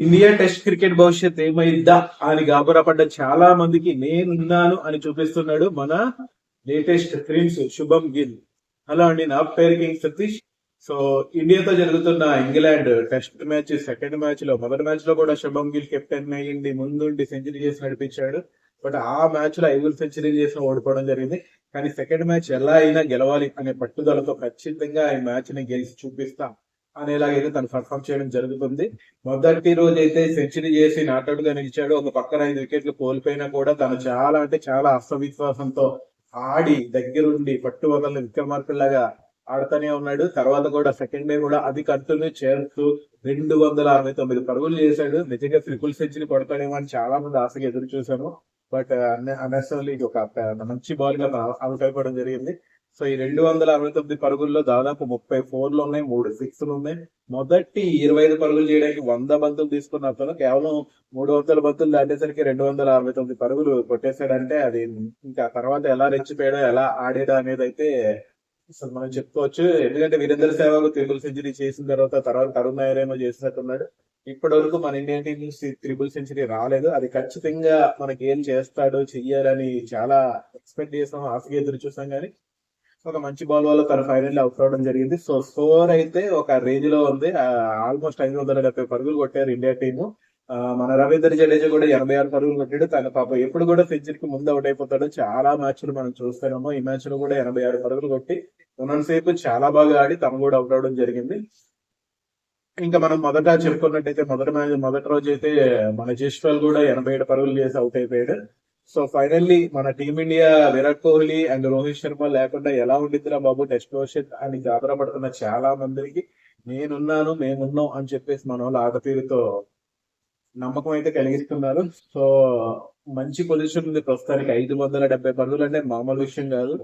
India test cricket భవిష్యత్ ఏమైద్దా అని గాబరాపడ్డ చాలా మందికి నేనున్నాను అని చూపిస్తున్నాడు మన లేటెస్ట్ ప్రిన్స్ శుభం గిల్. హలో అండి నా పేరు కింగ్ సతీష్. సో ఇండియాతో జరుగుతున్న ఇంగ్లాండ్ టెస్ట్ మ్యాచ్ సెకండ్ మ్యాచ్లో మొదటి మ్యాచ్లో కూడా శుభం గిల్ కెప్టెన్ అయ్యింది. ముందుండి సెంచరీ చేసి నడిపించాడు. బట్ ఆ మ్యాచ్లో ఐదు సెంచరీ చేసి ఓడిపోవడం జరిగింది. కానీ సెకండ్ మ్యాచ్ ఎలా అయినా గెలవాలి అనే పట్టుదలతో ఖచ్చితంగా ఈ మ్యాచ్ని గెలిచి చూపిస్తా. అనేలాగైతే తను పర్ఫామ్ చేయడం జరుగుతుంది. మొదటి రోజు అయితే సెంచరీ చేసి నాటౌట్గా నిలిచాడు. ఒక పక్కన ఐదు వికెట్లు కోల్పోయినా కూడా తను చాలా అంటే చాలా ఆత్మవిశ్వాసంతో ఆడి దగ్గరుండి పట్టు వదలని విక్రమార్కుల్లాగా ఆడుతూనే ఉన్నాడు. తర్వాత కూడా సెకండ్ డే కూడా అది కంటిన్యూ చేస్తూ రెండు వందల అరవై తొమ్మిది పరుగులు చేశాడు. నిజంగా ట్రిపుల్ సెంచరీ కొడతాడేమో అని చాలా మంది ఆశగా ఎదురు చూశాను బట్ అనెసర్లీ ఒక uh, మంచి బాల్గా uh, అవుట్ అయిపోవడం జరిగింది. సో ఈ రెండు వందల అరవై తొమ్మిది పరుగుల్లో దాదాపు ముప్పై ఫోర్లు ఉన్నాయి మూడు సిక్స్లు ఉన్నాయి. మొదటి ఇరవై ఐదు పరుగులు చేయడానికి వంద బంతులు తీసుకున్న అతను కేవలం మూడు వందల బంతులు దాటేసరికి రెండు వందల అరవై తొమ్మిది పరుగులు కొట్టేశాడంటే అది ఇంకా తర్వాత ఎలా రెచ్చిపోయాడో ఎలా ఆడాడో అనేది అయితే అసలు మనం చెప్పుకోవచ్చు. ఎందుకంటే వీరేంద్ర సేవకు త్రిబుల్ సెంచరీ చేసిన తర్వాత తర్వాత తరుణ్ నాయర్ ఏమో చేసినట్టున్నాడు. ఇప్పటి వరకు మన ఇండియన్ టీం నుంచి త్రిబుల్ సెంచరీ రాలేదు. అది ఖచ్చితంగా మనకి ఏం చేస్తాడో చెయ్యాలని చాలా ఎక్స్పెక్ట్ చేసాం ఆశగా ఎదురు చూసాం కానీ ఒక మంచి బాల్ వల్ల తన ఫైనల్ అవుట్ అవడం జరిగింది. సో స్కోర్ అయితే ఒక రేంజ్లో ఉంది. ఆల్మోస్ట్ ఐదు వందల డెబ్బై పరుగులు కొట్టారు ఇండియా టీము. మన రవీంద్ర జడేజా కూడా ఎనభై ఆరు పరుగులు కొట్టాడు. తన పాప ఎప్పుడు కూడా సెంచరీకి ముందు అవుట్ అయిపోతాడు. చాలా మ్యాచ్లు మనం చూస్తున్నాము. ఈ మ్యాచ్లో కూడా ఎనభై ఆరు పరుగులు కొట్టి ఉన్నంతసేపు చాలా బాగా ఆడి తను కూడా అవుట్ అవడం జరిగింది. ఇంకా మనం మొదట చెప్పుకున్నట్టయితే మొదటి మ్యాచ్ మొదటి రోజు అయితే మన జస్వాల్ కూడా ఎనభై ఏడు పరుగులు చేసి అవుట్ అయిపోయాడు. సో ఫైనల్లీ మన team India Virat Kohli and Rohit Sharma లేకుండా ఎలా ఉండిద్దిరా బాబు టెస్ట్ భవిష్యత్ అని గాబరపడుతున్న చాలా మందికి నేనున్నాను మేమున్నాం అని చెప్పేసి మన వాళ్ళు ఆటతీరుతో నమ్మకం అయితే కలిగిస్తున్నారు. సో మంచి పొజిషన్ ఉంది ప్రస్తుతానికి. ఐదు వందల డెబ్బై పరుగులు అంటే మామూలు విషయం కాదు.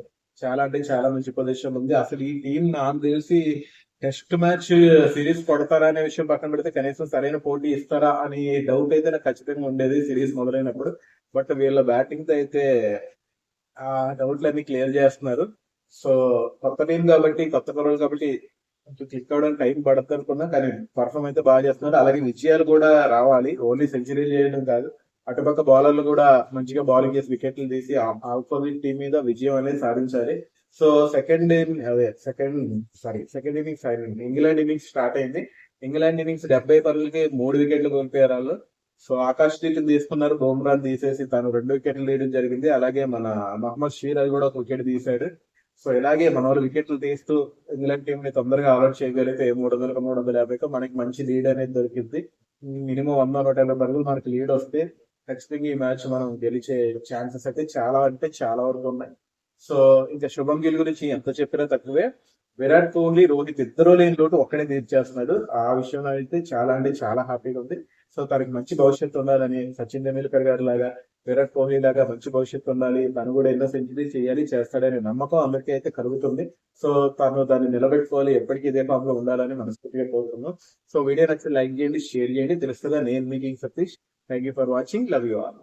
చాలా అంటే చాలా మంచి పొజిషన్ ఉంది. అసలు ఈ టీం నాకు తెలిసి టెస్ట్ మ్యాచ్ సిరీస్ కొడతారా అనే విషయం పక్కన పెడితే కనీసం సరైన పోటీ ఇస్తారా అని డౌట్ అయితే నాకు ఖచ్చితంగా ఉండేది సిరీస్ మొదలైనప్పుడు. బట్ వీళ్ళ బ్యాటింగ్తో అయితే ఆ డౌట్లన్నీ క్లియర్ చేస్తున్నారు. సో కొత్త టీం కాబట్టి కొత్త కొరలు కాబట్టి కొంచెం క్లిక్ అవడానికి టైం పడుతుంది అనుకున్నా కానీ పర్ఫామ్ అయితే బాగా చేస్తున్నారు. అలాగే విజయాలు కూడా రావాలి. ఓన్లీ సెంచరీ చేయడం కాదు. అటుపక్క బౌలర్లు కూడా మంచిగా బౌలింగ్ చేసి వికెట్లు తీసి ఆపోజిట్ టీం మీద విజయం అనేది సాధించాలి. సో సెకండ్ అదే సెకండ్ సారీ సెకండ్ ఇన్నింగ్స్ అయిపోయింది ఇంగ్లాండ్ ఇన్నింగ్స్ స్టార్ట్ అయింది. ఇంగ్లాండ్ ఇన్నింగ్స్ డెబ్బై పరుగులకి మూడు వికెట్లు కోల్పోయారు వాళ్ళు. సో ఆకాష్ దీప్ తీసుకున్నారు బుమ్రా తీసేసి తను రెండు వికెట్లు వేయడం జరిగింది. అలాగే మన మహమ్మద్ షీరాజ్ కూడా ఒక వికెట్ తీశాడు. సో ఇలాగే మన వాళ్ళు వికెట్లు తీస్తూ ఇంగ్లాండ్ టీం ని తొందరగా అలర్ట్ చేయగలిగితే మూడు వందలకు మూడు వందల యాభైకి మనకి మంచి లీడ్ అనేది దొరికింది మినిమం వంద నూట యాభై పరుగులు మనకి లీడ్ వస్తే ఖచ్చితంగా ఈ మ్యాచ్ మనం గెలిచే ఛాన్సెస్ అయితే చాలా అంటే చాలా వరకు ఉన్నాయి. సో ఇంకా శుభం గిల్ గురించి ఎంత చెప్పినా తక్కువే. విరాట్ కోహ్లీ రోహిత్ ఇద్దరు లేని లోటు ఒక్కడే తీర్చేస్తున్నాడు. ఆ విషయంలో అయితే చాలా అంటే చాలా హ్యాపీగా ఉంది. సో తనకి మంచి భవిష్యత్తు ఉండాలని సచిన్ తెండూల్కర్ గారి లాగా విరాట్ కోహ్లీ లాగా మంచి భవిష్యత్తు ఉండాలి. తను కూడా ఎన్నో సెంచరీ చేయాలి చేస్తాడనే నమ్మకం అందరికీ అయితే కలుగుతుంది. సో తను దాన్ని నిలబెట్టుకోవాలి ఎప్పటికీ ఇదే ఫామ్లో ఉండాలని మనస్ఫూర్తిగా కోరుతున్నాం సో వీడియో నచ్చితే లైక్ చేయండి షేర్ చేయండి. తెలుస్తుందా నేను మీకు Satish. Thank you for watching. Love you all.